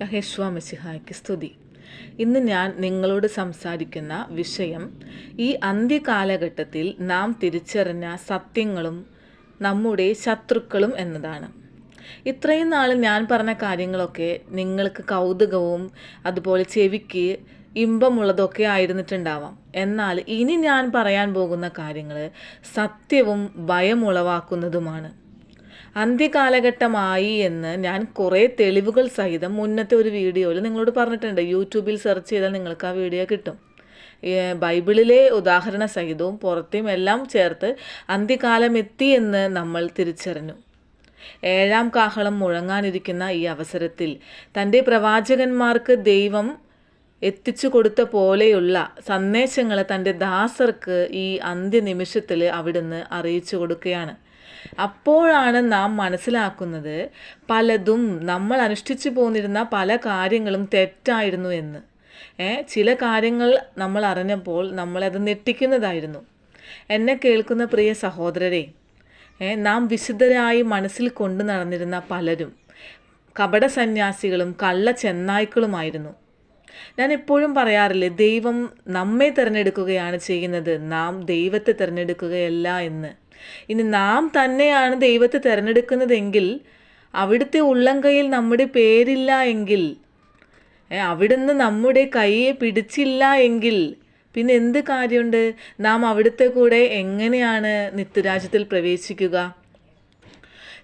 യഹേശ്വ മെസ്സിഹായ്ക്ക് സ്തുതി. ഇന്ന് ഞാൻ നിങ്ങളോട് സംസാരിക്കുന്ന വിഷയം ഈ അന്ത്യകാലഘട്ടത്തിൽ നാം തിരിച്ചറിഞ്ഞ സത്യങ്ങളും നമ്മുടെ ശത്രുക്കളും എന്നതാണ്. ഇത്രയും നാൾ ഞാൻ പറഞ്ഞ കാര്യങ്ങളൊക്കെ നിങ്ങൾക്ക് കൗതുകവും അതുപോലെ ചെവിക്ക് ഇമ്പമുള്ളതൊക്കെ ആയിരുന്നിട്ടുണ്ടാവാം. എന്നാൽ ഇനി ഞാൻ പറയാൻ പോകുന്ന കാര്യങ്ങൾ സത്യവും ഭയമുളവാക്കുന്നതുമാണ്. അന്ത്യകാലഘട്ടമായി എന്ന് ഞാൻ കുറേ തെളിവുകൾ സഹിതം മുന്നത്തെ ഒരു വീഡിയോയിൽ നിങ്ങളോട് പറഞ്ഞിട്ടുണ്ട്. യൂട്യൂബിൽ സെർച്ച് ചെയ്താൽ നിങ്ങൾക്ക് ആ വീഡിയോ കിട്ടും. ബൈബിളിലെ ഉദാഹരണ സഹിതവും പുറത്തെയും എല്ലാം ചേർത്ത് അന്ത്യകാലം എത്തി എന്ന് നമ്മൾ തിരിച്ചറിഞ്ഞു. ഏഴാം കാഹളം മുഴങ്ങാനിരിക്കുന്ന ഈ അവസരത്തിൽ തന്റെ പ്രവാചകന്മാർക്ക് ദൈവം എത്തിച്ചു കൊടുത്ത പോലെയുള്ള സന്ദേശങ്ങൾ തന്റെ ദാസർക്ക് ഈ അന്ത്യനിമിഷത്തിൽ അവിടുന്ന് അറിയിച്ചു കൊടുക്കുകയാണ്. അപ്പോഴാണ് നാം മനസ്സിലാക്കുന്നത് പലതും നമ്മൾ അനുഷ്ഠിച്ചു പോന്നിരുന്ന പല കാര്യങ്ങളും തെറ്റായിരുന്നു എന്ന്. ചില കാര്യങ്ങൾ നമ്മൾ അറിഞ്ഞപ്പോൾ നമ്മളത് ഞെട്ടിക്കുന്നതായിരുന്നു. എന്നെ കേൾക്കുന്ന പ്രിയ സഹോദരരെ നാം വിശുദ്ധരായി മനസ്സിൽ കൊണ്ടു നടന്നിരുന്ന പലരും കപട സന്യാസികളും കള്ള ചെന്നായ്ക്കളുമായിരുന്നു. ഞാൻ എപ്പോഴും പറയാറില്ലേ ദൈവം നമ്മെ തിരഞ്ഞെടുക്കുകയാണ് ചെയ്യുന്നത് നാം ദൈവത്തെ തിരഞ്ഞെടുക്കുകയല്ല എന്ന്. ഇനി നാം തന്നെയാണ് ദൈവത്തെ തിരഞ്ഞെടുക്കുന്നതെങ്കിൽ അവിടുത്തെ ഉള്ളംകൈയിൽ നമ്മുടെ പേരില്ല എങ്കിൽ അവിടുന്ന് നമ്മുടെ കൈയെ പിടിച്ചില്ല എങ്കിൽ പിന്നെ എന്ത് കാര്യമുണ്ട്? നാം അവിടുത്തെ കൂടെ എങ്ങനെയാണ് നിത്യരാജ്യത്തിൽ പ്രവേശിക്കുക?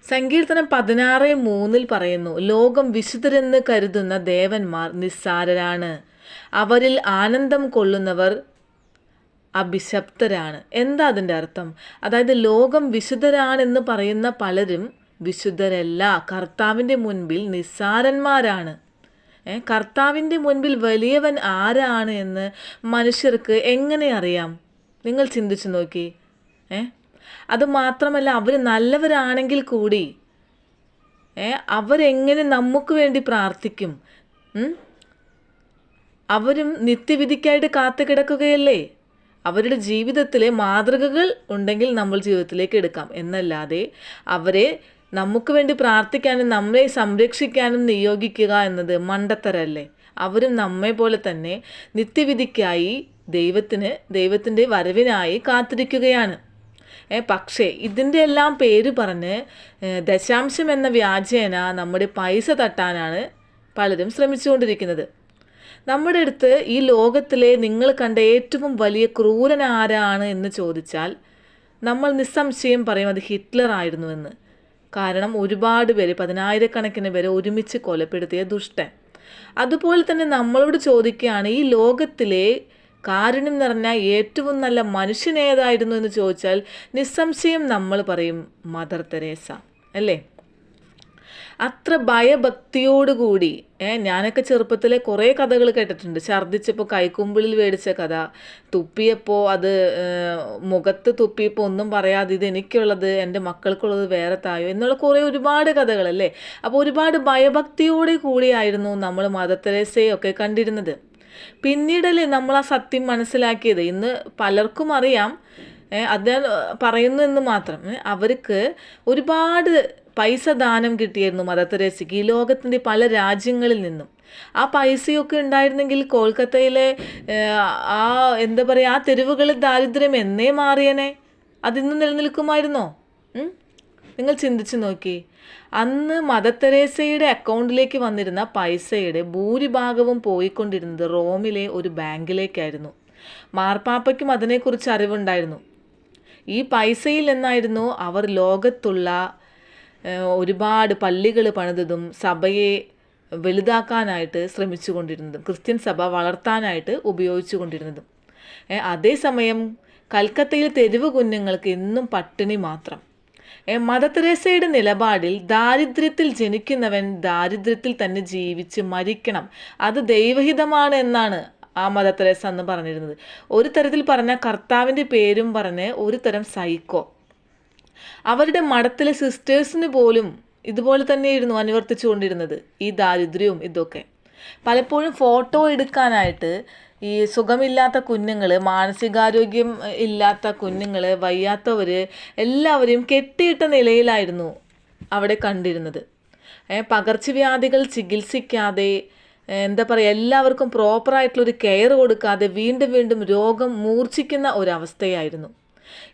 സങ്കീർത്തനം പതിനാറ് മൂന്നിൽ പറയുന്നു ലോകം വിശുദ്ധരെന്ന് കരുതുന്ന ദേവന്മാർ നിസ്സാരരാണ്. അവരിൽ ആനന്ദം കൊള്ളുന്നവർ അഭിശപ്തരാണ്. എന്താ അതിന്റെ അർത്ഥം? അതായത് ലോകം വിശുദ്ധരാണെന്ന് പറയുന്ന പലരും വിശുദ്ധരല്ല. കർത്താവിന്റെ മുൻപിൽ നിസ്സാരന്മാരാണ്. കർത്താവിന്റെ മുൻപിൽ വലിയവൻ ആരാണ് എന്ന് മനുഷ്യർക്ക് എങ്ങനെ അറിയാം? നിങ്ങൾ ചിന്തിച്ചു നോക്കി. ഏ അത് മാത്രമല്ല അവർ നല്ലവരാണെങ്കിൽ കൂടി ഏ അവരെങ്ങനെ നമുക്ക് വേണ്ടി പ്രാർത്ഥിക്കും? അവരും നിത്യവിധിക്കായിട്ട് കാത്തു കിടക്കുകയല്ലേ അവരുടെ ജീവിതത്തിലെ മാതൃകകൾ ഉണ്ടെങ്കിൽ നമ്മൾ ജീവിതത്തിലേക്ക് എടുക്കാം. എന്നല്ലാതെ അവരെ നമുക്ക് വേണ്ടി പ്രാർത്ഥിക്കാനും നമ്മളെ സംരക്ഷിക്കാനും നിയോഗിക്കുക എന്നത് മണ്ടത്തരല്ലേ? അവരും നമ്മെ പോലെ തന്നെ നിത്യവിധിക്കായി ദൈവത്തിന് ദൈവത്തിന്റെ വരവിനായി കാത്തിരിക്കുകയാണ്. പക്ഷേ ഇതിന്റെ എല്ലാം പേര് പറഞ്ഞ് ദശാംശം എന്ന വ്യാജേന നമ്മുടെ പൈസ തട്ടാനാണ് പലരും ശ്രമിച്ചുകൊണ്ടിരിക്കുന്നത്. നമ്മുടെ അടുത്ത് ഈ ലോകത്തിലെ നിങ്ങൾ കണ്ട ഏറ്റവും വലിയ ക്രൂരൻ ആരാണ് എന്ന് ചോദിച്ചാൽ നമ്മൾ നിസ്സംശയം പറയും അത് ഹിറ്റ്ലർ ആയിരുന്നു എന്ന് കാരണം ഒരുപാട് പേര് പതിനായിരക്കണക്കിന് പേരെ ഒരുമിച്ച് കൊലപ്പെടുത്തിയ ദുഷ്ടൻ. അതുപോലെ തന്നെ നമ്മളോട് ചോദിക്കുകയാണ് ഈ ലോകത്തിലെ കാരുണ്യം നിറഞ്ഞ ഏറ്റവും നല്ല മനുഷ്യനേതായിരുന്നു എന്ന് ചോദിച്ചാൽ നിസ്സംശയം നമ്മൾ പറയും മദർ തെരേസ. അല്ലേ? അത്ര ഭയഭക്തിയോടുകൂടി ഏ ഞാനൊക്കെ ചെറുപ്പത്തിലെ കുറേ കഥകൾ കേട്ടിട്ടുണ്ട്. ഛർദ്ദിച്ചപ്പോൾ കൈക്കുമ്പിളിൽ മേടിച്ച കഥ തുപ്പിയപ്പോൾ അത് മുഖത്ത് തുപ്പിയപ്പോൾ ഒന്നും പറയാതെ ഇത് എനിക്കുള്ളത് എന്റെ മക്കൾക്കുള്ളത് വേറെ തായോ എന്നുള്ള കുറേ ഒരുപാട് കഥകളല്ലേ? അപ്പോൾ ഒരുപാട് ഭയഭക്തിയോടെ കൂടിയായിരുന്നു നമ്മൾ മദർ കണ്ടിരുന്നത്. പിന്നീടല്ലേ നമ്മൾ ആ സത്യം മനസ്സിലാക്കിയത്. ഇന്ന് പലർക്കും അറിയാം അദ്ദേഹം പറയുന്നു എന്ന് മാത്രം. അവർക്ക് ഒരുപാട് പൈസ ദാനം കിട്ടിയിരുന്നു മദർ തെരേസയ്ക്ക്. ഈ ലോകത്തിന്റെ പല രാജ്യങ്ങളിൽ നിന്നും. ആ പൈസയൊക്കെ ഉണ്ടായിരുന്നെങ്കിൽ കോൽക്കത്തയിലെ ആ എന്താ പറയുക ആ തെരുവുകളിൽ ദാരിദ്ര്യം എന്നേ മാറിയനെ. അതിന്നും നിലനിൽക്കുമായിരുന്നോ? നിങ്ങൾ ചിന്തിച്ചു നോക്കി. അന്ന് മദർ തെരേസയുടെ അക്കൗണ്ടിലേക്ക് വന്നിരുന്ന പൈസയുടെ ഭൂരിഭാഗവും പോയിക്കൊണ്ടിരുന്നത് റോമിലെ ഒരു ബാങ്കിലേക്കായിരുന്നു. മാർപ്പാപ്പയ്ക്കും അതിനെക്കുറിച്ച് അറിവുണ്ടായിരുന്നു. ഈ പൈസയിൽ നിന്നായിരുന്നു അവർ ലോകത്തുള്ള ഒരുപാട് പള്ളികൾ പണിതതും സഭയെ വലുതാക്കാനായിട്ട് ശ്രമിച്ചു കൊണ്ടിരുന്നതും ക്രിസ്ത്യൻ സഭ വളർത്താനായിട്ട് ഉപയോഗിച്ചു കൊണ്ടിരുന്നതും അതേസമയം കൽക്കത്തയിൽ തെരുവ് കുഞ്ഞുങ്ങൾക്ക് എന്നും പട്ടിണി മാത്രം. മദർ തെരേസയുടെ നിലപാടിൽ ദാരിദ്ര്യത്തിൽ ജനിക്കുന്നവൻ ദാരിദ്ര്യത്തിൽ തന്നെ ജീവിച്ച് മരിക്കണം. അത് ദൈവഹിതമാണ് എന്നാണ് ആ മദർ തെരേസ അന്ന് പറഞ്ഞിരുന്നത്. ഒരു തരത്തിൽ പറഞ്ഞ കർത്താവിന്റെ പേരും പറഞ്ഞ് ഒരു തരം സൈക്കോ. അവരുടെ മഠത്തിലെ സിസ്റ്റേഴ്സിന് പോലും ഇതുപോലെ തന്നെയായിരുന്നു അനുവർത്തിച്ചു കൊണ്ടിരുന്നത് ഈ ദാരിദ്ര്യവും ഇതൊക്കെ. പലപ്പോഴും ഫോട്ടോ എടുക്കാനായിട്ട് ഈ സുഖമില്ലാത്ത കുഞ്ഞുങ്ങൾ മാനസികാരോഗ്യം ഇല്ലാത്ത കുഞ്ഞുങ്ങൾ വയ്യാത്തവർ എല്ലാവരെയും കെട്ടിയിട്ട നിലയിലായിരുന്നു അവിടെ കണ്ടിരുന്നത്. പകർച്ചവ്യാധികൾ ചികിത്സിക്കാതെ എന്താ പറയുക എല്ലാവർക്കും പ്രോപ്പറായിട്ടുള്ളൊരു കെയർ കൊടുക്കാതെ വീണ്ടും വീണ്ടും രോഗം മൂർച്ഛിക്കുന്ന ഒരവസ്ഥയായിരുന്നു.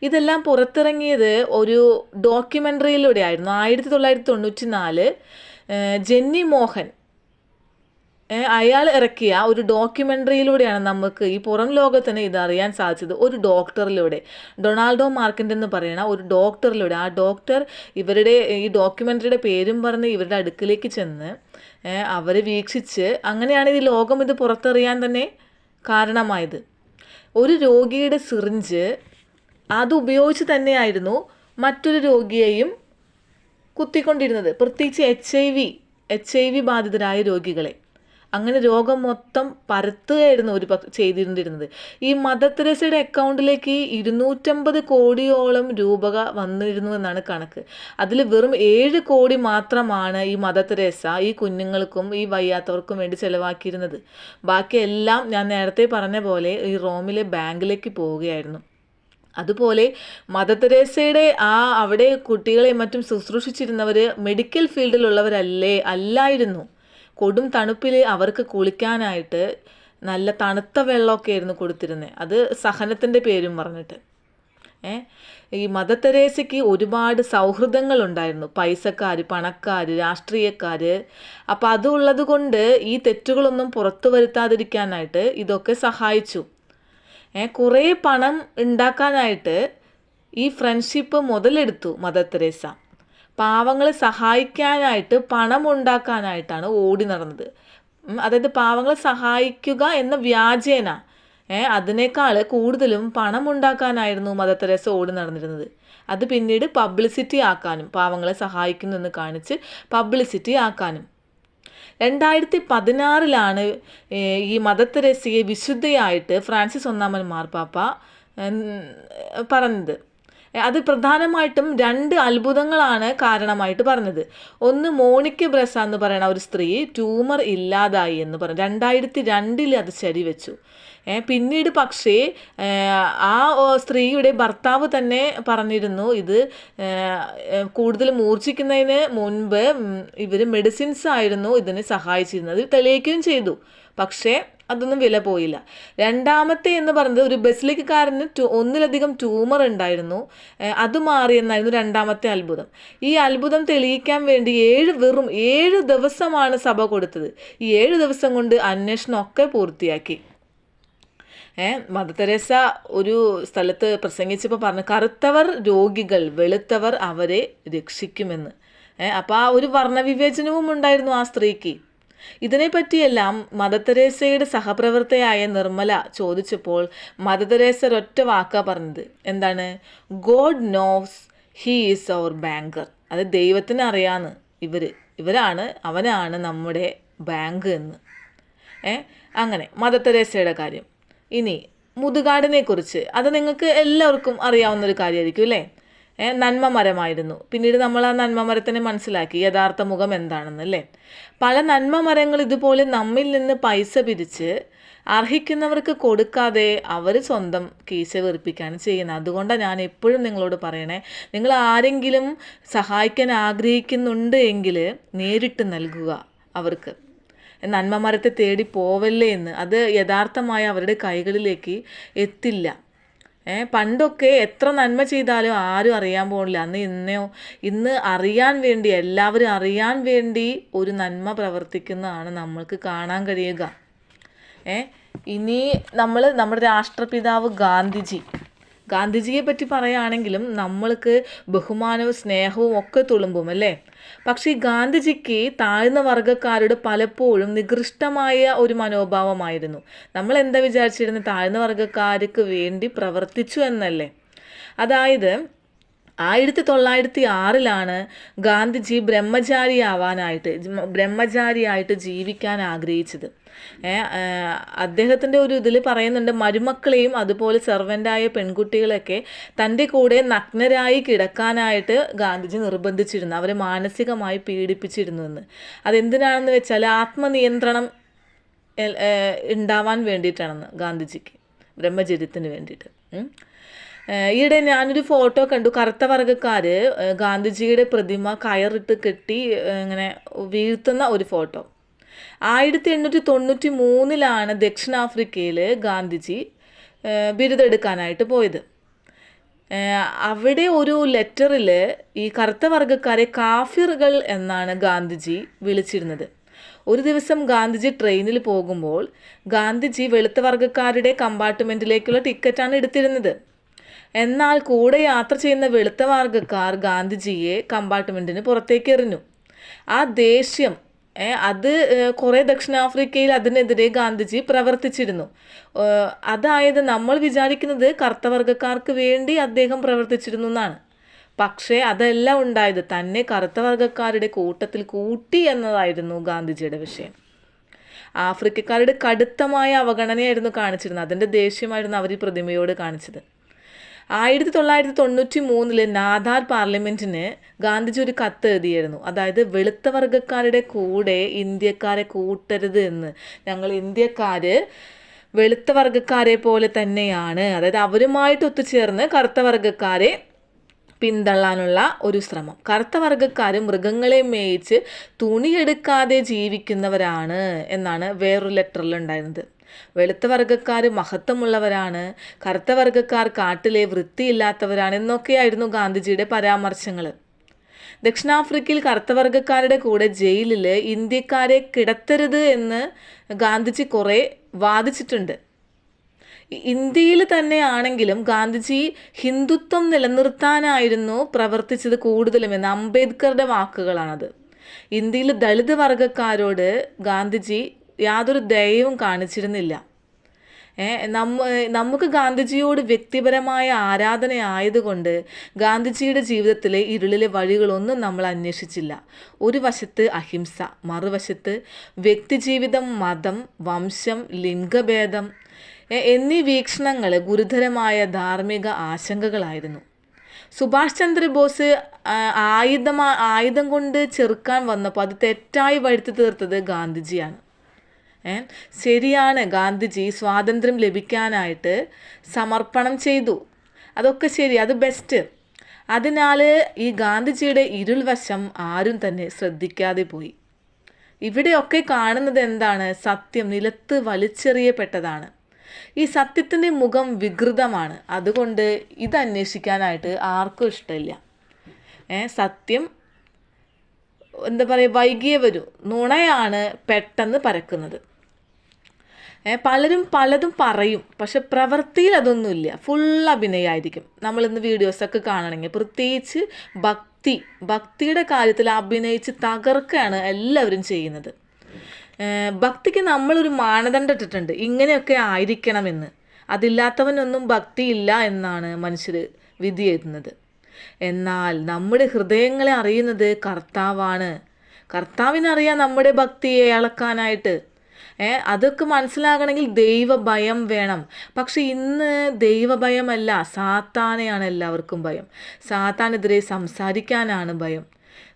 ഇതെല്ലാം പുറത്തിറങ്ങിയത് ഒരു ഡോക്യുമെന്ററിയിലൂടെ ആയിരുന്നു ആയിരത്തി തൊള്ളായിരത്തി തൊണ്ണൂറ്റി നാല് ജെന്നി മോഹൻ അയാൾ ഇറക്കിയ ഒരു ഡോക്യുമെന്ററിയിലൂടെയാണ് നമുക്ക് ഈ പുറം ലോകത്തിന് ഇത് അറിയാൻ സാധിച്ചത്. ഒരു ഡോക്ടറിലൂടെ ഡൊണാൾഡോ മാർക്കിന്റെ എന്ന് പറയുന്ന ഒരു ഡോക്ടറിലൂടെ. ആ ഡോക്ടർ ഇവരുടെ ഈ ഡോക്യുമെന്ററിയുടെ പേരും പറഞ്ഞ് ഇവരുടെ അടുക്കിലേക്ക് ചെന്ന് അവരെ വീക്ഷിച്ച് അങ്ങനെയാണ് ഈ ലോകം ഇത് പുറത്തറിയാൻ തന്നെ കാരണമായത്. ഒരു രോഗിയുടെ സിറിഞ്ച് അത് ഉപയോഗിച്ച് തന്നെയായിരുന്നു മറ്റൊരു രോഗിയെയും കുത്തിക്കൊണ്ടിരുന്നത്. പ്രത്യേകിച്ച് H I V H I V ബാധിതരായ രോഗികളെ. അങ്ങനെ രോഗം മൊത്തം പരത്തുകയായിരുന്നു ഒരു ചെയ്തിരുന്നിരുന്നത്. ഈ മദർ തെരേസയുടെ അക്കൗണ്ടിലേക്ക് ഇരുന്നൂറ്റമ്പത് കോടിയോളം രൂപ വന്നിരുന്നു എന്നാണ് കണക്ക്. അതിൽ വെറും ഏഴ് കോടി മാത്രമാണ് ഈ മദർ തെരേസ ഈ കുഞ്ഞുങ്ങൾക്കും ഈ വയ്യാത്തവർക്കും വേണ്ടി ചെലവാക്കിയിരുന്നത്. ബാക്കിയെല്ലാം ഞാൻ നേരത്തെ പറഞ്ഞ പോലെ ഈ റോമിലെ ബാങ്കിലേക്ക് പോവുകയായിരുന്നു. അതുപോലെ മദർ തെരേസയുടെ ആ അവിടെ കുട്ടികളെ മറ്റും ശുശ്രൂഷിച്ചിരുന്നവർ മെഡിക്കൽ ഫീൽഡിലുള്ളവരല്ലേ അല്ലായിരുന്നു. കൊടും തണുപ്പിൽ അവർക്ക് കുളിക്കാനായിട്ട് നല്ല തണുത്ത വെള്ളമൊക്കെ ആയിരുന്നു കൊടുത്തിരുന്നത് അത് സഹനത്തിന്റെ പേരും പറഞ്ഞിട്ട്. ഏ? ഈ മദർ തെരേസയ്ക്ക് ഒരുപാട് സൗഹൃദങ്ങളുണ്ടായിരുന്നു. പൈസക്കാർ പണക്കാർ രാഷ്ട്രീയക്കാർ അപ്പോൾ അതുള്ളത് കൊണ്ട് ഈ തെറ്റുകളൊന്നും പുറത്തു വരുത്താതിരിക്കാനായിട്ട് ഇതൊക്കെ സഹായിച്ചു. കുറേ പണം ഉണ്ടാക്കാനായിട്ട് ഈ ഫ്രണ്ട്ഷിപ്പ് മുതലെടുത്തു മദർ തെരേസ. പാവങ്ങളെ സഹായിക്കാനായിട്ട് പണം ഉണ്ടാക്കാനായിട്ടാണ് ഓടി നടന്നത്. അതായത് പാവങ്ങളെ സഹായിക്കുക എന്ന വ്യാജേന. അതിനേക്കാൾ കൂടുതലും പണം ഉണ്ടാക്കാനായിരുന്നു മദർ തെരേസ ഓടി നടന്നിരുന്നത്. അത് പിന്നീട് പബ്ലിസിറ്റി ആക്കാനും പാവങ്ങളെ സഹായിക്കുന്നു എന്ന് കാണിച്ച് പബ്ലിസിറ്റി ആക്കാനും. രണ്ടായിരത്തി പതിനാറിലാണ് ഈ മദർ വിശുദ്ധയായിട്ട് ഫ്രാൻസിസ് ഒന്നാമൻ മാർപ്പാപ്പ പറഞ്ഞത്. അത് പ്രധാനമായിട്ടും രണ്ട് അത്ഭുതങ്ങളാണ് കാരണമായിട്ട് പറഞ്ഞത്. ഒന്ന് മോണിക്ക ബ്രസ എന്ന് പറയുന്ന ഒരു സ്ത്രീ ട്യൂമർ ഇല്ലാതായി എന്ന് പറഞ്ഞു. രണ്ടായിരത്തി രണ്ടിൽ അത് ശരിവെച്ചു. വെച്ചു പിന്നീട് പക്ഷേ ആ സ്ത്രീയുടെ ഭർത്താവ് തന്നെ പറഞ്ഞിരുന്നു ഇത് കൂടുതൽ മൂർച്ഛിക്കുന്നതിന് മുൻപ് ഇവർ മെഡിസിൻസ് ആയിരുന്നു ഇതിനെ സഹായിച്ചിരുന്നത്. തെളിയിക്കുകയും ചെയ്തു. പക്ഷേ അതൊന്നും വില പോയില്ല. രണ്ടാമത്തെ എന്ന് പറയുന്നത് ഒരു ബസിലിക്കാരന് ഒന്നിലധികം ട്യൂമർ ഉണ്ടായിരുന്നു. ഏഹ് അത് മാറിയെന്നായിരുന്നു രണ്ടാമത്തെ അത്ഭുതം. ഈ അത്ഭുതം തെളിയിക്കാൻ വേണ്ടി ഏഴ് വെറും ഏഴ് ദിവസമാണ് സഭ കൊടുത്തത്. ഈ ഏഴ് ദിവസം കൊണ്ട് അന്വേഷണം ഒക്കെ പൂർത്തിയാക്കി. ഏ മദർ ഒരു സ്ഥലത്ത് പ്രസംഗിച്ചപ്പോൾ പറഞ്ഞു കറുത്തവർ രോഗികൾ വെളുത്തവർ അവരെ രക്ഷിക്കുമെന്ന്. ഏ അപ്പോൾ ആ ഒരു വർണവിവേചനവും ഉണ്ടായിരുന്നു ആ സ്ത്രീക്ക്. ഇതിനെപ്പറ്റിയെല്ലാം മദർ തെരേസയുടെ സഹപ്രവർത്തകയായ നിർമ്മല ചോദിച്ചപ്പോൾ മദർ ഒറ്റ വാക്കാ പറഞ്ഞത്. എന്താണ്? God knows he is our banker അത് ദൈവത്തിന് അറിയാന്ന്. ഇവർ ഇവരാണ് അവനാണ് നമ്മുടെ ബാങ്ക് എന്ന്. ഏ? അങ്ങനെ മദർ തെരേസയുടെ കാര്യം. ഇനി മുതുകാടിനെ കുറിച്ച് അത് നിങ്ങൾക്ക് എല്ലാവർക്കും അറിയാവുന്ന ഒരു കാര്യമായിരിക്കും അല്ലേ? നന്മ മരമായിരുന്നു. പിന്നീട് നമ്മൾ ആ നന്മ മരത്തിനെ മനസ്സിലാക്കി യഥാർത്ഥ മുഖം എന്താണെന്ന് അല്ലേ? പല നന്മ മരങ്ങൾ ഇതുപോലെ നമ്മിൽ നിന്ന് പൈസ പിരിച്ച് അർഹിക്കുന്നവർക്ക് കൊടുക്കാതെ അവർ സ്വന്തം കീശ വെറുപ്പിക്കുകയാണ് ചെയ്യുന്നത്. അതുകൊണ്ടാണ് ഞാൻ എപ്പോഴും നിങ്ങളോട് പറയണേ നിങ്ങൾ ആരെങ്കിലും സഹായിക്കാൻ ആഗ്രഹിക്കുന്നുണ്ട് എങ്കിൽ നേരിട്ട് നൽകുക അവർക്ക്. നന്മ മരത്തെ തേടി പോവല്ലേ എന്ന്. അത് യഥാർത്ഥമായ അവരുടെ കൈകളിലേക്ക് എത്തില്ല. പണ്ടൊക്കെ എത്ര നന്മ ചെയ്താലും ആരും അറിയാൻ പോണില്ല. അന്ന് ഇന്നോ ഇന്ന് അറിയാൻ വേണ്ടി എല്ലാവരും അറിയാൻ വേണ്ടി ഒരു നന്മ പ്രവർത്തിക്കുന്നതാണ് നമ്മൾക്ക് കാണാൻ കഴിയുക. ഇനി നമ്മൾ നമ്മുടെ രാഷ്ട്രപിതാവ് ഗാന്ധിജി. ഗാന്ധിജിയെ പറ്റി പറയുകയാണെങ്കിലും നമ്മൾക്ക് ബഹുമാനവും സ്നേഹവും ഒക്കെ തുളുമ്പും അല്ലേ? പക്ഷേ ഗാന്ധിജിക്ക് താഴ്ന്ന വർഗക്കാരോട് പലപ്പോഴും നികൃഷ്ടമായ ഒരു മനോഭാവമായിരുന്നു. നമ്മൾ എന്താ വിചാരിച്ചിരുന്നത്? താഴ്ന്ന വർഗക്കാർക്ക് വേണ്ടി പ്രവർത്തിച്ചു എന്നല്ലേ? അതായത് ആയിരത്തി തൊള്ളായിരത്തി ആറിലാണ് ഗാന്ധിജി ബ്രഹ്മചാരിയാവാനായിട്ട് ബ്രഹ്മചാരിയായിട്ട് ജീവിക്കാൻ ആഗ്രഹിച്ചത്. അദ്ദേഹത്തിന്റെ ഒരു ഇതിൽ പറയുന്നുണ്ട് മരുമക്കളെയും അതുപോലെ സെർവന്റായ പെൺകുട്ടികളൊക്കെ തന്റെ കൂടെ നഗ്നരായി കിടക്കാനായിട്ട് ഗാന്ധിജി നിർബന്ധിച്ചിരുന്നു. അവരെ മാനസികമായി പീഡിപ്പിച്ചിരുന്നു എന്ന് അതെന്തിനാണെന്ന് വെച്ചാൽ ആത്മനിയന്ത്രണം ഉണ്ടാവാൻ വേണ്ടിയിട്ടാണെന്ന് ഗാന്ധിജിക്ക് ബ്രഹ്മചര്യത്തിന് വേണ്ടിയിട്ട്. ഈയിടെ ഞാനൊരു ഫോട്ടോ കണ്ടു. കറുത്ത വർഗക്കാർ ഗാന്ധിജിയുടെ പ്രതിമ കയറിട്ട് കെട്ടി ഇങ്ങനെ വീഴ്ത്തുന്ന ഒരു ഫോട്ടോ. ആയിരത്തി എണ്ണൂറ്റി തൊണ്ണൂറ്റി മൂന്നിലാണ് ദക്ഷിണാഫ്രിക്കയിൽ ഗാന്ധിജി ബിരുദെടുക്കാനായിട്ട് പോയത്. അവിടെ ഒരു ലെറ്ററിൽ ഈ കറുത്ത വർഗക്കാരെ കാഫിറുകൾ എന്നാണ് ഗാന്ധിജി വിളിച്ചിരുന്നത്. ഒരു ദിവസം ഗാന്ധിജി ട്രെയിനിൽ പോകുമ്പോൾ ഗാന്ധിജി വെളുത്ത വർഗക്കാരുടെ കമ്പാർട്ട്മെന്റിലേക്കുള്ള ടിക്കറ്റാണ് എടുത്തിരുന്നത്. എന്നാൽ കൂടെ യാത്ര ചെയ്യുന്ന വെളുത്ത വർഗക്കാർ ഗാന്ധിജിയെ കമ്പാർട്ട്മെന്റിന് പുറത്തേക്ക് എറിഞ്ഞു ആ ദേഷ്യം അത് കുറേ ദക്ഷിണാഫ്രിക്കയിൽ അതിനെതിരെ ഗാന്ധിജി പ്രവർത്തിച്ചിരുന്നു. അതായത് നമ്മൾ വിചാരിക്കുന്നത് കറുത്ത വർഗക്കാർക്ക് വേണ്ടി അദ്ദേഹം പ്രവർത്തിച്ചിരുന്നു എന്നാണ്. പക്ഷേ അതല്ല ഉണ്ടായത്. തന്നെ കറുത്ത വർഗക്കാരുടെ കൂട്ടത്തിൽ കൂട്ടി എന്നതായിരുന്നു ഗാന്ധിജിയുടെ വിഷയം. ആഫ്രിക്കക്കാരുടെ കടുത്തമായ അവഗണനയായിരുന്നു കാണിച്ചിരുന്നത്. അതിന്റെ ദേഷ്യമായിരുന്നു അവർ പ്രതിമയോട് കാണിച്ചത്. ആയിരത്തി തൊള്ളായിരത്തി തൊണ്ണൂറ്റി മൂന്നിൽ നാദാർ പാർലമെന്റിന് ഗാന്ധിജി ഒരു കത്ത് എഴുതിയായിരുന്നു അതായത് വെളുത്ത വർഗക്കാരുടെ കൂടെ ഇന്ത്യക്കാരെ കൂട്ടരുത് എന്ന്. ഞങ്ങൾ ഇന്ത്യക്കാർ വെളുത്ത വർഗക്കാരെ പോലെ തന്നെയാണ്. അതായത് അവരുമായിട്ട് ഒത്തുചേർന്ന് കറുത്ത വർഗക്കാരെ പിന്തള്ളാനുള്ള ഒരു ശ്രമം. കറുത്ത വർഗക്കാർ മൃഗങ്ങളെ മേയിച്ച് തുണിയെടുക്കാതെ ജീവിക്കുന്നവരാണ് എന്നാണ് വേറൊരു ലെറ്ററിൽ ഉണ്ടായിരുന്നത്. വെളുത്ത വർഗക്കാർ മഹത്വമുള്ളവരാണ് കറുത്ത വർഗക്കാർ കാട്ടിലെ വൃത്തിയില്ലാത്തവരാണ് എന്നൊക്കെയായിരുന്നു ഗാന്ധിജിയുടെ പരാമർശങ്ങൾ ദക്ഷിണാഫ്രിക്കയിൽ കറുത്ത വർഗക്കാരുടെ കൂടെ ജയിലിൽ ഇന്ത്യക്കാരെ കിടത്തരുത് എന്ന് ഗാന്ധിജി കുറേ വാദിച്ചിട്ടുണ്ട്. ഇന്ത്യയിൽ തന്നെയാണെങ്കിലും ഗാന്ധിജി ഹിന്ദുത്വം നിലനിർത്താനായിരുന്നു പ്രവർത്തിച്ചത് കൂടുതലും എന്ന് അംബേദ്കറുടെ വാക്കുകളാണത്. ഇന്ത്യയിൽ ദളിത് വർഗക്കാരോട് ഗാന്ധിജി യാതൊരു ദയവും കാണിച്ചിരുന്നില്ല. നമ്മ നമുക്ക് ഗാന്ധിജിയോട് വ്യക്തിപരമായ ആരാധന ആയതുകൊണ്ട് ഗാന്ധിജിയുടെ ജീവിതത്തിലെ ഇരുളിലെ വഴികളൊന്നും നമ്മൾ അന്വേഷിച്ചില്ല. ഒരു വശത്ത് അഹിംസ മറുവശത്ത് വ്യക്തിജീവിതം മതം വംശം ലിംഗഭേദം എന്നീ വീക്ഷണങ്ങൾ ഗുരുതരമായ ധാർമ്മിക ആശങ്കകളായിരുന്നു. സുഭാഷ് ചന്ദ്രബോസ് ആയുധമാ ആയുധം കൊണ്ട് ചെറുക്കാൻ വന്നപ്പോൾ അത് തെറ്റായി വഴുത്തി തീർത്തത് ഗാന്ധിജിയാണ്. ശരിയാണ് ഗാന്ധിജി സ്വാതന്ത്ര്യം ലഭിക്കാനായിട്ട് സമർപ്പണം ചെയ്തു. അതൊക്കെ ശരി അത് ബെസ്റ്റ് അതിനാൽ ഈ ഗാന്ധിജിയുടെ ഇരുൾവശം ആരും തന്നെ ശ്രദ്ധിക്കാതെ പോയി. ഇവിടെയൊക്കെ കാണുന്നത് എന്താണ്? സത്യം നിലത്ത് വലിച്ചെറിയപ്പെട്ടതാണ്. ഈ സത്യത്തിന്റെ മുഖം വികൃതമാണ്. അതുകൊണ്ട് ഇത് അന്വേഷിക്കാനായിട്ട് ആർക്കും ഇഷ്ടമില്ല. ഏ? സത്യം എന്താ പറയുക വൈകിയേ വരൂ നുണയാണ് പെട്ടെന്ന് പരക്കുന്നത്. പലരും പലതും പറയും പക്ഷെ പ്രവൃത്തിയിൽ അതൊന്നുമില്ല. ഫുൾ അഭിനയമായിരിക്കും നമ്മളിന്ന് വീഡിയോസൊക്കെ കാണണമെങ്കിൽ പ്രത്യേകിച്ച് ഭക്തി ഭക്തിയുടെ കാര്യത്തിൽ അഭിനയിച്ച് തകർക്കുകയാണ് എല്ലാവരും ചെയ്യുന്നത്. ഭക്തിക്ക് നമ്മളൊരു മാനദണ്ഡം ഇട്ടിട്ടുണ്ട്. ഇങ്ങനെയൊക്കെ ആയിരിക്കണമെന്ന്. അതില്ലാത്തവനൊന്നും ഭക്തിയില്ല എന്നാണ് മനുഷ്യർ വിധി എഴുതുന്നത്. എന്നാൽ നമ്മുടെ ഹൃദയങ്ങളെ അറിയുന്നത് കർത്താവാണ്. കർത്താവിനറിയാം നമ്മുടെ ഭക്തിയെ അളക്കാനായിട്ട്. അതൊക്കെ മനസ്സിലാകണമെങ്കിൽ ദൈവഭയം വേണം. പക്ഷെ ഇന്ന് ദൈവഭയമല്ല സാത്താനെയാണ് എല്ലാവർക്കും ഭയം. സാത്താനെതിരെ സംസാരിക്കാനാണ് ഭയം.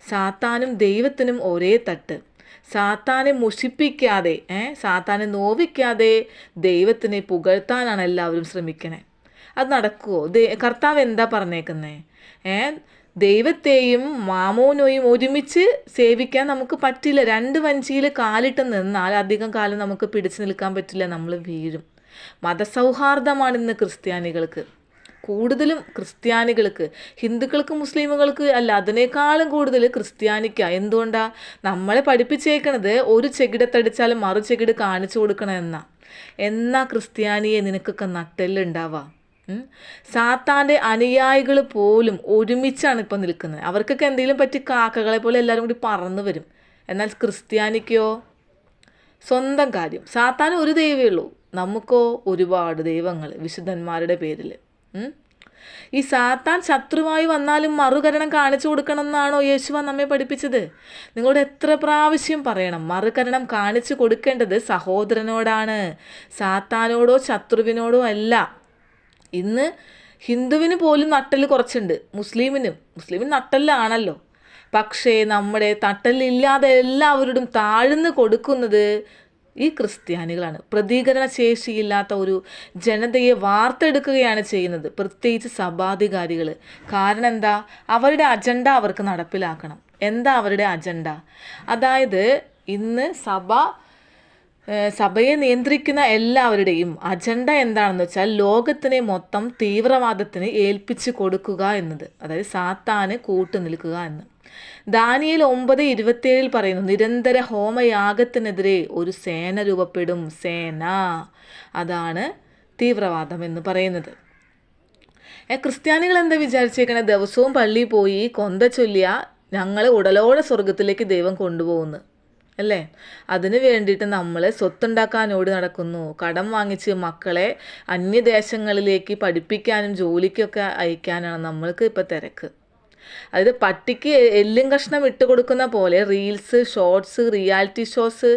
സാത്താനും ദൈവത്തിനും ഒരേ തട്ട്. സാത്താനെ മുഷിപ്പിക്കാതെ ഏ സാത്താനെ നോവിക്കാതെ ദൈവത്തിനെ പുകഴ്ത്താനാണ് എല്ലാവരും ശ്രമിക്കണേ. അത് നടക്കുമോ കർത്താവ് എന്താ പറഞ്ഞേക്കുന്നേ? ഏ ദൈവത്തെയും മാമോനെയും ഒരുമിച്ച് സേവിക്കാൻ നമുക്ക് പറ്റില്ല. രണ്ട് വഞ്ചിയിൽ കാലിട്ട് നിന്നാൽ അധികം കാലം നമുക്ക് പിടിച്ചു നിൽക്കാൻ പറ്റില്ല. നമ്മൾ വീഴും. മതസൗഹാർദ്ദമാണ് ഇന്ന് ക്രിസ്ത്യാനികൾക്ക്. കൂടുതലും ക്രിസ്ത്യാനികൾക്ക്. ഹിന്ദുക്കൾക്ക് മുസ്ലിമുകൾക്ക് അല്ല അതിനേക്കാളും കൂടുതൽ ക്രിസ്ത്യാനിക്ക. എന്തുകൊണ്ടാ? നമ്മളെ പഠിപ്പിച്ചേക്കണത് ഒരു ചെകിടത്തടിച്ചാലും മറു ചെകിട് കാണിച്ചു കൊടുക്കണം എന്നാ. എന്നാ ക്രിസ്ത്യാനിയെ നിനക്കൊക്കെ നട്ടെല്ലുണ്ടാവാ. സാത്താന്റെ അനുയായികൾ പോലും ഒരുമിച്ചാണ് ഇപ്പം നിൽക്കുന്നത്. അവർക്കൊക്കെ എന്തെങ്കിലും പറ്റി കാക്കകളെ പോലെ എല്ലാവരും കൂടി പറന്നു വരും. എന്നാൽ ക്രിസ്ത്യാനിക്കോ? സ്വന്തം കാര്യം. സാത്താൻ ഒരു ദൈവമേ ഉള്ളൂ. നമുക്കോ ഒരുപാട് ദൈവങ്ങൾ വിശുദ്ധന്മാരുടെ പേരിൽ ഈ സാത്താൻ ശത്രുവായി വന്നാലും മറുകരണം കാണിച്ചു കൊടുക്കണം എന്നാണോ യേശുവ നമ്മെ പഠിപ്പിച്ചത്? നിങ്ങളോട് എത്ര പ്രാവശ്യം പറയണം? മറുകരണം കാണിച്ചു കൊടുക്കേണ്ടത് സഹോദരനോടാണ്. സാത്താനോടോ ശത്രുവിനോടോ അല്ല. ഇന്ന് ഹിന്ദുവിന് പോലും നട്ടൽ കുറച്ചുണ്ട്. മുസ്ലിമിനും. മുസ്ലിമിന് നട്ടല്ലാണല്ലോ. പക്ഷേ നമ്മുടെ നട്ടലില്ലാതെ എല്ലാവരോടും താഴ്ന്നു കൊടുക്കുന്നത് ഈ ക്രിസ്ത്യാനികളാണ്. പ്രതികരണ ശേഷിയില്ലാത്ത ഒരു ജനതയെ വാർത്തെടുക്കുകയാണ് ചെയ്യുന്നത്. പ്രത്യേകിച്ച് സഭാധികാരികൾ. കാരണം എന്താ? അവരുടെ അജണ്ട അവർക്ക് നടപ്പിലാക്കണം. എന്താ അവരുടെ അജണ്ട? അതായത് ഇന്ന് സഭ സഭയെ നിയന്ത്രിക്കുന്ന എല്ലാവരുടെയും അജണ്ട എന്താണെന്ന് വെച്ചാൽ ലോകത്തിനെ മൊത്തം തീവ്രവാദത്തിന് ഏൽപ്പിച്ചു കൊടുക്കുക എന്നത്. അതായത് സാത്താന് കൂട്ടു നിൽക്കുക എന്ന്. ദാനിയൽ ഒമ്പത് ഇരുപത്തിയേഴിൽ പറയുന്നു നിരന്തര ഹോമയാഗത്തിനെതിരെ ഒരു സേന രൂപപ്പെടും സേന. അതാണ് തീവ്രവാദം എന്ന് പറയുന്നത്. ക്രിസ്ത്യാനികൾ എന്താ വിചാരിച്ചേക്കണേ? ദിവസവും പള്ളിയിൽ പോയി കൊന്ത ചൊല്ലിയ ഞങ്ങളെ ഉടലോടെ സ്വർഗത്തിലേക്ക് ദൈവം കൊണ്ടുപോകുന്നു അല്ലേ? അതിന് വേണ്ടിയിട്ട് നമ്മൾ സ്വത്തുണ്ടാക്കാൻ ഓടി നടക്കുന്നു. കടം വാങ്ങിച്ച് മക്കളെ അന്യദേശങ്ങളിലേക്ക് പഠിപ്പിക്കാനും ജോലിക്കൊക്കെ അയക്കാനാണ് നമ്മൾക്ക് ഇപ്പോൾ തിരക്ക്. അതായത് പട്ടിക്ക് എല്ലും കഷ്ണം ഇട്ട് കൊടുക്കുന്ന പോലെ റീൽസ് ഷോർട്സ് റിയാലിറ്റി ഷോസ്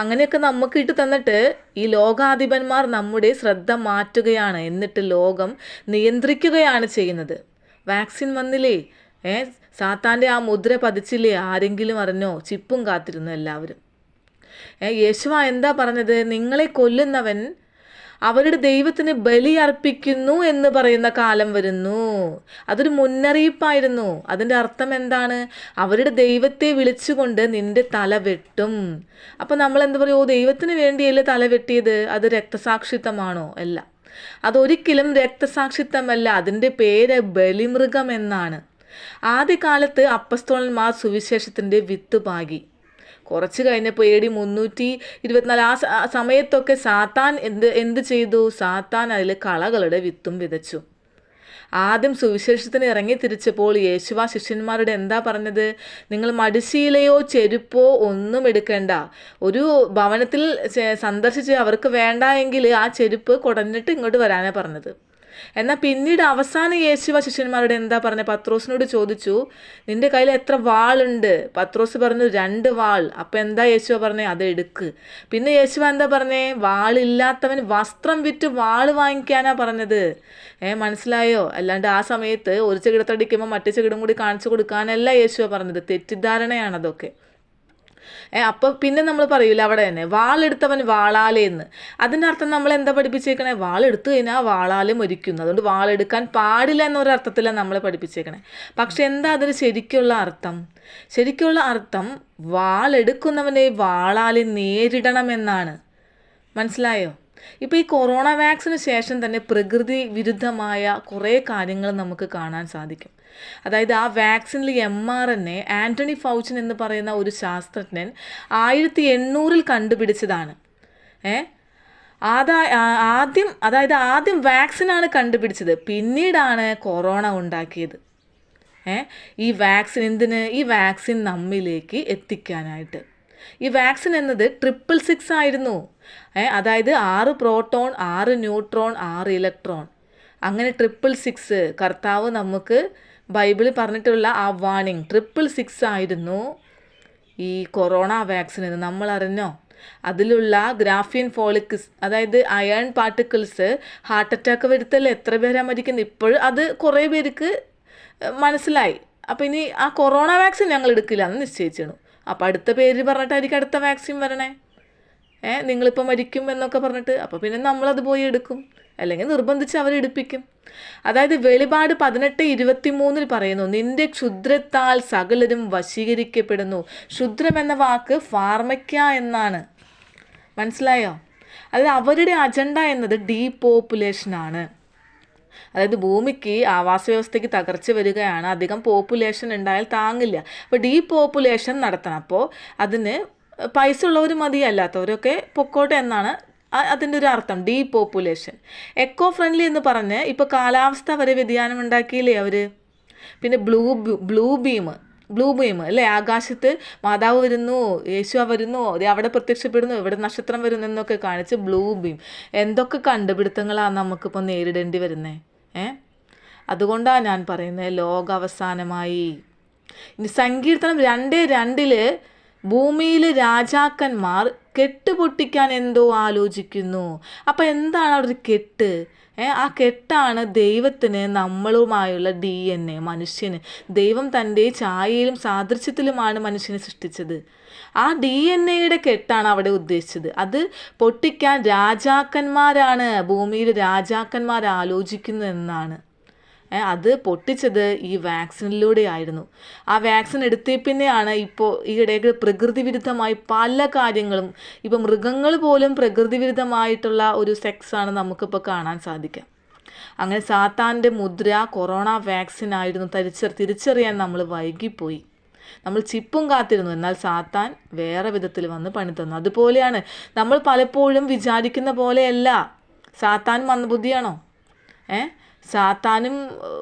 അങ്ങനെയൊക്കെ നമുക്ക് ഇട്ട് തന്നിട്ട് ഈ ലോകാധിപന്മാർ നമ്മുടെ ശ്രദ്ധ മാറ്റുകയാണ്. എന്നിട്ട് ലോകം നിയന്ത്രിക്കുകയാണ് ചെയ്യുന്നത്. വാക്സിൻ വന്നില്ലേ? ഏ സാത്താന്റെ ആ മുദ്ര പതിച്ചില്ലേ? ആരെങ്കിലും അറിഞ്ഞോ? ചിപ്പും കാത്തിരുന്നു എല്ലാവരും. യേശുവ എന്താ പറഞ്ഞത്? നിങ്ങളെ കൊല്ലുന്നവൻ അവരുടെ ദൈവത്തിന് ബലി അർപ്പിക്കുന്നു എന്ന് പറയുന്ന കാലം വരുന്നു. അതൊരു മുന്നറിയിപ്പായിരുന്നു. അതിന്റെ അർത്ഥം എന്താണ്? അവരുടെ ദൈവത്തെ വിളിച്ചുകൊണ്ട് നിന്റെ തല വെട്ടും. അപ്പം നമ്മൾ എന്താ പറയുക ദൈവത്തിന് വേണ്ടിയല്ലേ തല വെട്ടിയത്? അത് രക്തസാക്ഷിത്വമാണോ? അല്ല. അതൊരിക്കലും രക്തസാക്ഷിത്വമല്ല. അതിന്റെ പേര് ബലിമൃഗം എന്നാണ്. ആദ്യകാലത്ത് അപ്പസ്തോളന്മാർ സുവിശേഷത്തിന്റെ വിത്ത് പാകി. കുറച്ച് കഴിഞ്ഞപ്പോൾ എ ഡി മുന്നൂറ്റി ഇരുപത്തിനാല് ആ സമയത്തൊക്കെ സാത്താൻ എന്ത് എന്ത് ചെയ്തു? സാത്താൻ അതിൽ കളകളുടെ വിത്തും വിതച്ചു. ആദ്യം സുവിശേഷത്തിന് ഇറങ്ങി തിരിച്ചപ്പോൾ യേശുവ ശിഷ്യന്മാരുടെ എന്താ പറഞ്ഞത്? നിങ്ങൾ മടിശീലയോ ചെരുപ്പോ ഒന്നും എടുക്കേണ്ട. ഒരു ഭവനത്തിൽ സന്ദർശിച്ച് അവർക്ക് വേണ്ട എങ്കിൽ ആ ചെരുപ്പ് കുടഞ്ഞിട്ട് ഇങ്ങോട്ട് വരാനാണ് പറഞ്ഞത്. എന്നാൽ പിന്നീട് അവസാനം യേശുവ ശിഷ്യന്മാരോട് എന്താ പറഞ്ഞത്? പത്രോസിനോട് ചോദിച്ചു നിന്റെ കയ്യിൽ എത്ര വാളുണ്ട്? പത്രോസ് പറഞ്ഞു രണ്ട് വാൾ. അപ്പം എന്താ യേശുവ പറഞ്ഞേ? അത് എടുക്ക്. പിന്നെ യേശുവ എന്താ പറഞ്ഞേ? വാളില്ലാത്തവൻ വസ്ത്രം വിറ്റ് വാൾ വാങ്ങിക്കാനാ പറഞ്ഞത്. ഏ മനസ്സിലായോ? അല്ലാണ്ട് ആ സമയത്ത് ഒരു ചെകിടത്തടിക്കുമ്പോൾ മറ്റേ ചെകിടും കൂടി കാണിച്ചു കൊടുക്കാനല്ല യേശുവ പറഞ്ഞത്. തെറ്റിദ്ധാരണയാണ് അതൊക്കെ. ഏ അപ്പോൾ പിന്നെ നമ്മൾ പറയൂല അവിടെ തന്നെ വാളെടുത്തവൻ വാളാലേന്ന് അതിന്റെ അർത്ഥം നമ്മൾ എന്താ പഠിപ്പിച്ചേക്കണേ? വാളെടുത്തു കഴിഞ്ഞാൽ വാളാലെ മരിക്കുന്നു. അതുകൊണ്ട് വാളെടുക്കാൻ പാടില്ല എന്നൊരർത്ഥത്തിലാണ് നമ്മളെ പഠിപ്പിച്ചേക്കണേ. പക്ഷെ എന്താ അതിന് ശരിക്കുള്ള അർത്ഥം? ശരിക്കുള്ള അർത്ഥം വാളെടുക്കുന്നവനെ വാളാലെ നേരിടണമെന്നാണ് മനസ്സിലായോ? ഇപ്പോൾ ഈ കൊറോണ വാക്സിന് ശേഷം തന്നെ പ്രകൃതി വിരുദ്ധമായ കുറേ കാര്യങ്ങൾ നമുക്ക് കാണാൻ സാധിക്കും. അതായത് ആ വാക്സിനിൽ M R N A Anthony ഫൗച്ചൻ എന്ന് പറയുന്ന ഒരു ശാസ്ത്രജ്ഞൻ ആയിരത്തി എണ്ണൂറിൽ കണ്ടുപിടിച്ചതാണ്. ഏ? ആ- ആദ്യം അതായത് ആദ്യം വാക്സിനാണ് കണ്ടുപിടിച്ചത്. പിന്നീടാണ് കൊറോണ ഉണ്ടാക്കിയത്. ഈ വാക്സിൻ എന്തിന്? ഈ വാക്സിൻ നമ്മിലേക്ക് എത്തിക്കാനായിട്ട്. ഈ വാക്സിൻ എന്നത് ട്രിപ്പിൾ സിക്സ് ആയിരുന്നു. അതായത് ആറ് പ്രോട്ടോൺ ആറ് ന്യൂട്രോൺ ആറ് ഇലക്ട്രോൺ. അങ്ങനെ ട്രിപ്പിൾ സിക്സ് കർത്താവ് നമുക്ക് ബൈബിളിൽ പറഞ്ഞിട്ടുള്ള ആ വാണിംഗ് ട്രിപ്പിൾ സിക്സ് ആയിരുന്നു ഈ കൊറോണ വാക്സിൻ എന്ന്. നമ്മൾ അറിഞ്ഞോ അതിലുള്ള ഗ്രാഫിയൻ ഫോളിക്സ് അതായത് അയൺ പാർട്ടിക്കിൾസ് ഹാർട്ട് അറ്റാക്ക് വരുത്തല്ലേ? എത്ര പേരാ മരിക്കുന്നത് ഇപ്പോഴും അത് കുറേ പേർക്ക് മനസ്സിലായി. അപ്പോൾ ഇനി ആ കൊറോണ വാക്സിൻ ഞങ്ങൾ എടുക്കില്ല എന്ന് നിശ്ചയിച്ചു അപ്പോൾ അടുത്ത പേര് പറഞ്ഞിട്ടായിരിക്കും അടുത്ത വാക്സിൻ വരണേ. ഏ നിങ്ങളിപ്പോൾ മരിക്കും എന്നൊക്കെ പറഞ്ഞിട്ട്. അപ്പോൾ പിന്നെ നമ്മളത് പോയി എടുക്കും. അല്ലെങ്കിൽ നിർബന്ധിച്ച് അവരെടുപ്പിക്കും അതായത് വെളിപാട് പതിനെട്ട് ഇരുപത്തി മൂന്നിൽ പറയുന്നു നിന്റെ ക്ഷുദ്രത്താൽ സകലരും വശീകരിക്കപ്പെടുന്നു. ക്ഷുദ്രം എന്ന വാക്ക് ഫാർമയ്ക്ക എന്നാണ്. മനസ്സിലായോ? അതായത് അവരുടെ അജണ്ട എന്നത് ഡീപോപ്പുലേഷനാണ് അതായത് ഭൂമിക്ക് ആവാസ വ്യവസ്ഥയ്ക്ക് തകർച്ച വരികയാണ്. അധികം പോപ്പുലേഷൻ ഉണ്ടായാൽ താങ്ങില്ല. അപ്പോൾ ഡീപോപ്പുലേഷൻ നടത്തണം. അപ്പോൾ അതിന് പൈസ ഉള്ളവർ മതി അല്ലാത്തവരൊക്കെ പൊക്കോട്ടെ എന്നാണ് അതിന്റെ ഒരു അർത്ഥം ഡീ പോപ്പുലേഷൻ എക്കോ ഫ്രണ്ട്ലി എന്ന് പറഞ്ഞ് ഇപ്പോൾ കാലാവസ്ഥ വരെ വ്യതിയാനം ഉണ്ടാക്കിയില്ലേ അവർ പിന്നെ blue blue beam blue beam അല്ലേ? ആകാശത്ത് മാതാവ് വരുന്നു യേശു വരുന്നു അവിടെ പ്രത്യക്ഷപ്പെടുന്നു ഇവിടെ നക്ഷത്രം വരുന്നു എന്നൊക്കെ കാണിച്ച് ബ്ലൂ ബീം എന്തൊക്കെ കണ്ടുപിടുത്തങ്ങളാണ് നമുക്കിപ്പോൾ നേരിടേണ്ടി വരുന്നത് ഏ? അതുകൊണ്ടാണ് ഞാൻ പറയുന്നത് ലോകാവസാനമായി. ഇനി സങ്കീർത്തനം രണ്ട് രണ്ടിൽ ഭൂമിയിലെ രാജാക്കന്മാർ കെട്ടുപൊട്ടിക്കാൻ എന്തോ ആലോചിക്കുന്നു. അപ്പം എന്താണ് അവിടെ ഒരു കെട്ട്? ആ കെട്ടാണ് ദൈവത്തിന് നമ്മളുമായുള്ള ഡി എൻ എ മനുഷ്യന്. ദൈവം തന്റെ ഛായയിലും സാദൃശ്യത്തിലുമാണ് മനുഷ്യനെ സൃഷ്ടിച്ചത്. ആ ഡി എൻ എയുടെ കെട്ടാണ് അവിടെ ഉദ്ദേശിച്ചത്. അത് പൊട്ടിക്കാൻ രാജാക്കന്മാരാണ് ഭൂമിയിൽ രാജാക്കന്മാർ ആലോചിക്കുന്നതെന്നാണ് ഏ, അത് പൊട്ടിച്ചത് ഈ വാക്സിനിലൂടെ ആയിരുന്നു. ആ വാക്സിൻ എടുത്തേ പിന്നെയാണ് ഇപ്പോൾ ഈയിടയ്ക്ക് പ്രകൃതി വിരുദ്ധമായി പല കാര്യങ്ങളും ഇപ്പം മൃഗങ്ങൾ പോലും പ്രകൃതി വിരുദ്ധമായിട്ടുള്ള ഒരു സെക്സാണ് നമുക്കിപ്പോൾ കാണാൻ സാധിക്കുക. അങ്ങനെ സാത്താന്റെ മുദ്ര കൊറോണ വാക്സിൻ ആയിരുന്നു. തിരിച്ചറി തിരിച്ചറിയാൻ നമ്മൾ വൈകിപ്പോയി. നമ്മൾ ചിപ്പും കാത്തിരുന്നു. എന്നാൽ സാത്താൻ വേറെ വിധത്തിൽ വന്ന് പണി തന്നു. അതുപോലെയാണ് നമ്മൾ പലപ്പോഴും വിചാരിക്കുന്ന പോലെയല്ല. സാത്താൻ മന്ദബുദ്ധിയാണോ ഏ? സാത്താനും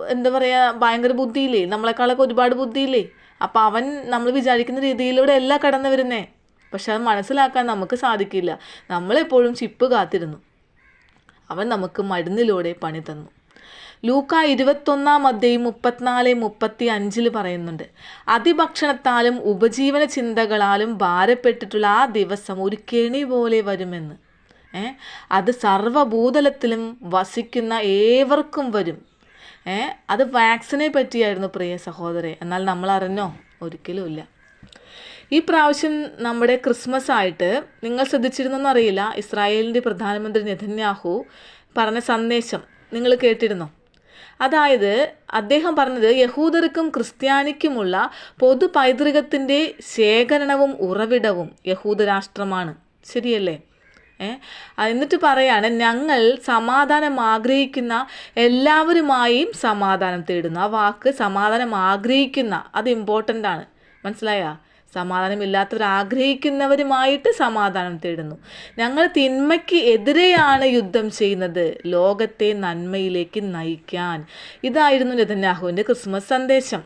എന്താ പറയുക ഭയങ്കര ബുദ്ധിയില്ലേ? നമ്മളെക്കാളൊക്കെ ഒരുപാട് ബുദ്ധിയില്ലേ? അപ്പം അവൻ നമ്മൾ വിചാരിക്കുന്ന രീതിയിലൂടെ അല്ല കടന്നു വരുന്നേ. പക്ഷെ അത് മനസ്സിലാക്കാൻ നമുക്ക് സാധിക്കില്ല. നമ്മളെപ്പോഴും ചിപ്പ് കാത്തിരുന്നു. അവൻ നമുക്ക് മരുന്നിലൂടെ പണി തന്നു. ലൂക്ക ഇരുപത്തൊന്നാം അധ്യയം മുപ്പത്തിനാല് മുപ്പത്തി അഞ്ചിൽ പറയുന്നുണ്ട് അതിഭക്ഷണത്താലും ഉപജീവന ചിന്തകളാലും ഭാരപ്പെട്ടിട്ടുള്ള ആ ദിവസം ഒരു കെണി പോലെ വരുമെന്ന്. അത് സർവഭൂതലത്തിലും വസിക്കുന്ന ഏവർക്കും വരും. അത് വാക്സിനെ പറ്റിയായിരുന്നു പ്രിയ സഹോദരെ. എന്നാൽ നമ്മൾ അറിഞ്ഞോ ഒരിക്കലുമില്ല ഈ പ്രാവശ്യം നമ്മുടെ ക്രിസ്മസ് ആയിട്ട് നിങ്ങൾ ശ്രദ്ധിച്ചിരുന്നോ അറിയില്ല. ഇസ്രായേലിന്റെ പ്രധാനമന്ത്രി നെതന്യാഹു പറഞ്ഞ സന്ദേശം നിങ്ങൾ കേട്ടിരുന്നോ? അതായത് അദ്ദേഹം പറഞ്ഞത് യഹൂദർക്കും ക്രിസ്ത്യാനിക്കുമുള്ള പൊതു പൈതൃകത്തിന്റെ ശേഖരണവും ഉറവിടവും യഹൂദരാഷ്ട്രമാണ്. ശരിയല്ലേ? എന്നിട്ട് പറയാണ് ഞങ്ങൾ സമാധാനം ആഗ്രഹിക്കുന്ന എല്ലാവരുമായും സമാധാനം തേടുന്നു. ആ വാക്ക് സമാധാനം ആഗ്രഹിക്കുന്ന അത് ഇമ്പോർട്ടന്റ് ആണ്. മനസ്സിലായാ? സമാധാനമില്ലാത്തവർ ആഗ്രഹിക്കുന്നവരുമായിട്ട് സമാധാനം തേടുന്നു. ഞങ്ങൾ തിന്മയ്ക്ക് എതിരെയാണ് യുദ്ധം ചെയ്യുന്നത്. ലോകത്തെ നന്മയിലേക്ക് നയിക്കാൻ. ഇതായിരുന്നു നെതന്യാഹുവിന്റെ ക്രിസ്മസ് സന്ദേശം.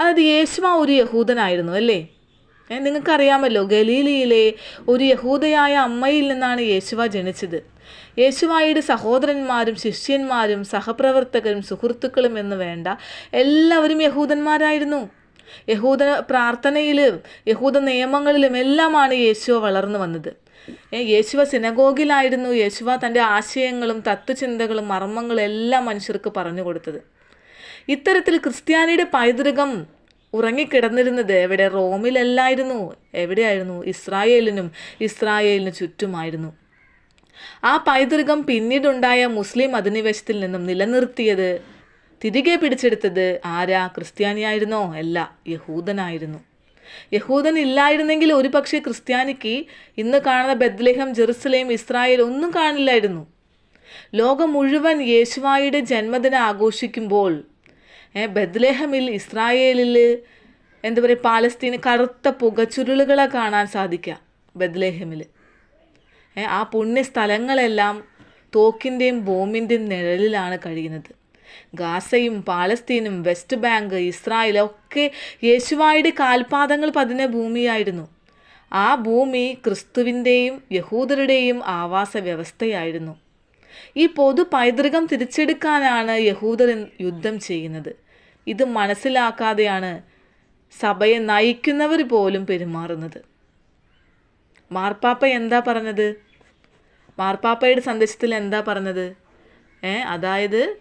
അതായത് യേശുമാ ഒരു യഹൂദനായിരുന്നു അല്ലേ? നിങ്ങൾക്കറിയാമല്ലോ ഗലീലിയിലെ ഒരു യഹൂദയായ അമ്മയിൽ നിന്നാണ് യേശുവ ജനിച്ചത്. യേശുവായുടെ സഹോദരന്മാരും ശിഷ്യന്മാരും സഹപ്രവർത്തകരും സുഹൃത്തുക്കളും എന്ന് വേണ്ട എല്ലാവരും യഹൂദന്മാരായിരുന്നു. യഹൂദ പ്രാർത്ഥനയിലും യഹൂദ നിയമങ്ങളിലും എല്ലാമാണ് യേശുവ വളർന്നു വന്നത്. യേശുവ സിനഗോഗിലായിരുന്നു. യേശുവ തന്റെ ആശയങ്ങളും തത്വചിന്തകളും മർമ്മങ്ങളും എല്ലാം മനുഷ്യർക്ക് പറഞ്ഞു കൊടുത്തത്. ഇത്തരത്തിൽ ക്രിസ്ത്യാനിയുടെ പൈതൃകം ഉറങ്ങിക്കിടന്നിരുന്നത് എവിടെ? റോമിലല്ലായിരുന്നു. എവിടെയായിരുന്നു? ഇസ്രായേലിനും ഇസ്രായേലിന് ചുറ്റുമായിരുന്നു. ആ പൈതൃകം പിന്നീടുണ്ടായ മുസ്ലിം അധിനിവേശത്തിൽ നിന്നും നിലനിർത്തിയത് തിരികെ പിടിച്ചെടുത്തത് ആരാ? ക്രിസ്ത്യാനിയായിരുന്നോ? അല്ല യഹൂദനായിരുന്നു. യഹൂദൻ ഇല്ലായിരുന്നെങ്കിൽ ഒരു പക്ഷേ ക്രിസ്ത്യാനിക്ക് ഇന്ന് കാണുന്ന ബദ്ലേഹം ജെറുസലേം ഇസ്രായേൽ ഒന്നും കാണില്ലായിരുന്നു ലോകം മുഴുവൻ യേശുവായുടെ ജന്മദിനം ആഘോഷിക്കുമ്പോൾ ബദ്ലേഹമിൽ ഇസ്രായേലിൽ എന്താ പറയുക പാലസ്തീന് കറുത്ത പുകച്ചുരുളുകളെ കാണാൻ സാധിക്കാം ബദ്ലേഹമിൽ ആ പുണ്യ സ്ഥലങ്ങളെല്ലാം തോക്കിന്റെയും ബോംബിന്റെയും നിഴലിലാണ് കഴിയുന്നത്. ഗാസയും പാലസ്തീനും വെസ്റ്റ് ബാങ്ക് ഇസ്രായേലും ഒക്കെ യേശുവായുടെ കാൽപാദങ്ങൾ പതിഞ്ഞ ഭൂമിയായിരുന്നു. ആ ഭൂമി ക്രിസ്തുവിന്റെയും യഹൂദരുടെയും ആവാസ വ്യവസ്ഥയായിരുന്നു. ഈ പൊതു പൈതൃകം തിരിച്ചെടുക്കാനാണ് യഹൂദർ യുദ്ധം ചെയ്യുന്നത്. ഇത് മനസ്സിലാക്കാതെയാണ് സഭയെ നയിക്കുന്നവർ പോലും പെരുമാറുന്നത്. മാർപ്പാപ്പ എന്താ പറഞ്ഞത്? മാർപ്പാപ്പയുടെ സന്ദേശത്തിൽ എന്താ പറഞ്ഞത്? ഏ അതായത്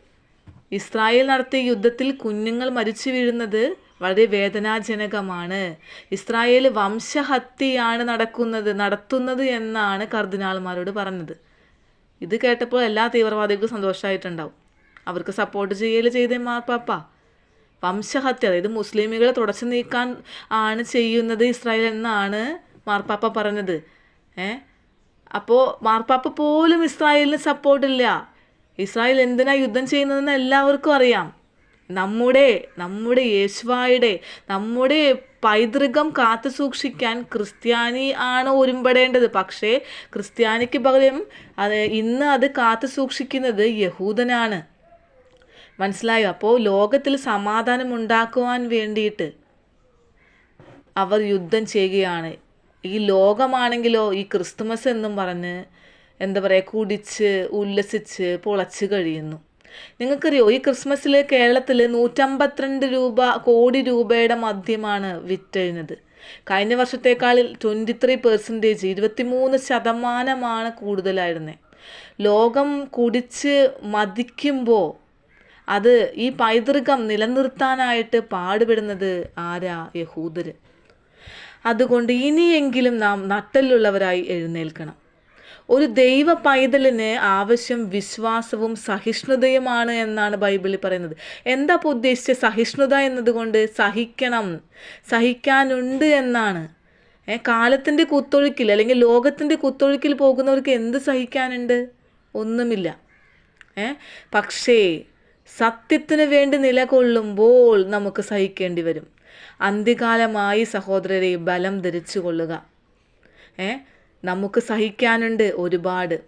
ഇസ്രായേൽ നടത്തിയ യുദ്ധത്തിൽ കുഞ്ഞുങ്ങൾ മരിച്ചു വീഴുന്നത് വളരെ വേദനാജനകമാണ്. ഇസ്രായേൽ വംശഹത്യയാണ് നടക്കുന്നത് നടത്തുന്നത് എന്നാണ് കർദിനാൾമാരോട് പറഞ്ഞത്. ഇത് കേട്ടപ്പോൾ എല്ലാ തീവ്രവാദികൾക്കും സന്തോഷമായിട്ടുണ്ടാവും. അവർക്ക് സപ്പോർട്ട് ചെയ്യൽ ചെയ്തേ മാർപ്പാപ്പ. വംശഹത്യ അതായത് മുസ്ലിമുകളെ തുടച്ചു നീക്കാൻ ആണ് ചെയ്യുന്നത് ഇസ്രായേൽ എന്നാണ് മാർപ്പാപ്പ പറഞ്ഞത്. ഏ? അപ്പോൾ മാർപ്പാപ്പ പോലും ഇസ്രായേലിന് സപ്പോർട്ടില്ല ഇസ്രായേൽ എന്തിനാ യുദ്ധം ചെയ്യുന്നതെന്ന് എല്ലാവർക്കും അറിയാം. നമ്മുടെ നമ്മുടെ യേശുവായുടെ നമ്മുടെ പൈതൃകം കാത്തു സൂക്ഷിക്കാൻ ക്രിസ്ത്യാനി ആണ് ഒരുമ്പെടേണ്ടത്. പക്ഷേ ക്രിസ്ത്യാനിക്ക് പകരം അത് ഇന്ന് അത് കാത്തു സൂക്ഷിക്കുന്നത് യഹൂദനാണ്. മനസ്സിലായോ? അപ്പോൾ ലോകത്തിൽ സമാധാനം ഉണ്ടാക്കുവാൻ വേണ്ടിയിട്ട് അവർ യുദ്ധം ചെയ്യുകയാണ്. ഈ ലോകമാണെങ്കിലോ ഈ ക്രിസ്തുമസ് എന്നും പറഞ്ഞ് എന്താ പറയുക കുടിച്ച് ഉല്ലസിച്ച് പൊളച്ച് കഴിയുന്നു. നിങ്ങൾക്കറിയോ ഈ ക്രിസ്മസിൽ കേരളത്തിൽ നൂറ്റമ്പത്തിരണ്ട് രൂപ കോടി രൂപയുടെ മദ്യമാണ് വിറ്റഴിഞ്ഞത്. കഴിഞ്ഞ വർഷത്തേക്കാൾ ട്വന്റി ത്രീ പെർസെന്റേജ് ഇരുപത്തിമൂന്ന് ശതമാനമാണ് കൂടുതലായിരുന്നത് ലോകം കുടിച്ച് മതിക്കുമ്പോൾ അത് ഈ പൈതൃകം നിലനിർത്താനായിട്ട് പാടുപെടുന്നത് ആരാ? യഹൂദര്. അതുകൊണ്ട് ഇനിയെങ്കിലും നാം നട്ടലുള്ളവരായി എഴുന്നേൽക്കണം. ഒരു ദൈവ പൈതലിന് ആവശ്യം വിശ്വാസവും സഹിഷ്ണുതയുമാണ് എന്നാണ് ബൈബിളിൽ പറയുന്നത്. എന്താ ഉദ്ദേശിച്ച സഹിഷ്ണുത എന്നതുകൊണ്ട്? സഹിക്കണം. സഹിക്കാനുണ്ട് എന്നാണ്. കാലത്തിന്റെ കുത്തൊഴുക്കിൽ അല്ലെങ്കിൽ ലോകത്തിന്റെ കുത്തൊഴുക്കിൽ പോകുന്നവർക്ക് എന്ത് സഹിക്കാനുണ്ട്? ഒന്നുമില്ല. പക്ഷേ സത്യത്തിന് വേണ്ടി നിലകൊള്ളുമ്പോൾ നമുക്ക് സഹിക്കേണ്ടി വരും. അന്ത്യകാലമായി സഹോദരരെ ബലം ധരിച്ചു കൊള്ളുക. ഏ? നമുക്ക് സഹിക്കാനുണ്ട് ഒരുപാട്.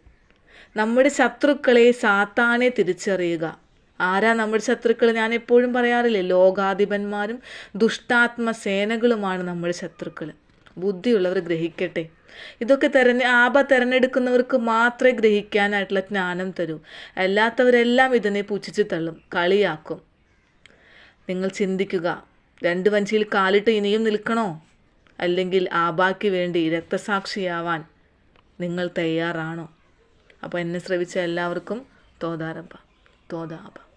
നമ്മുടെ ശത്രുക്കളെ സാത്താനെ തിരിച്ചറിയുക. ആരാ നമ്മുടെ ശത്രുക്കൾ? ഞാൻ എപ്പോഴും പറയാറില്ലേ ലോകാധിപന്മാരും ദുഷ്ടാത്മ സേനകളുമാണ് നമ്മുടെ ശത്രുക്കൾ ബുദ്ധിയുള്ളവർ ഗ്രഹിക്കട്ടെ. ഇതൊക്കെ തെരഞ്ഞ ആപ തിരഞ്ഞെടുക്കുന്നവർക്ക് മാത്രമേ ഗ്രഹിക്കാനായിട്ടുള്ള ജ്ഞാനം തരൂ. അല്ലാത്തവരെല്ലാം ഇതിനെ പുച്ഛിച്ച് തള്ളും കളിയാക്കും. നിങ്ങൾ ചിന്തിക്കുക രണ്ട് വഞ്ചിയിൽ കാലിട്ട് ഇനിയും നിൽക്കണോ? അല്ലെങ്കിൽ ആബാക്ക് വേണ്ടി രക്തസാക്ഷിയാവാൻ നിങ്ങൾ തയ്യാറാണോ? അപ്പോൾ എന്നെ ശ്രവിച്ച എല്ലാവർക്കും തോതാരപ്പ തോതാപ.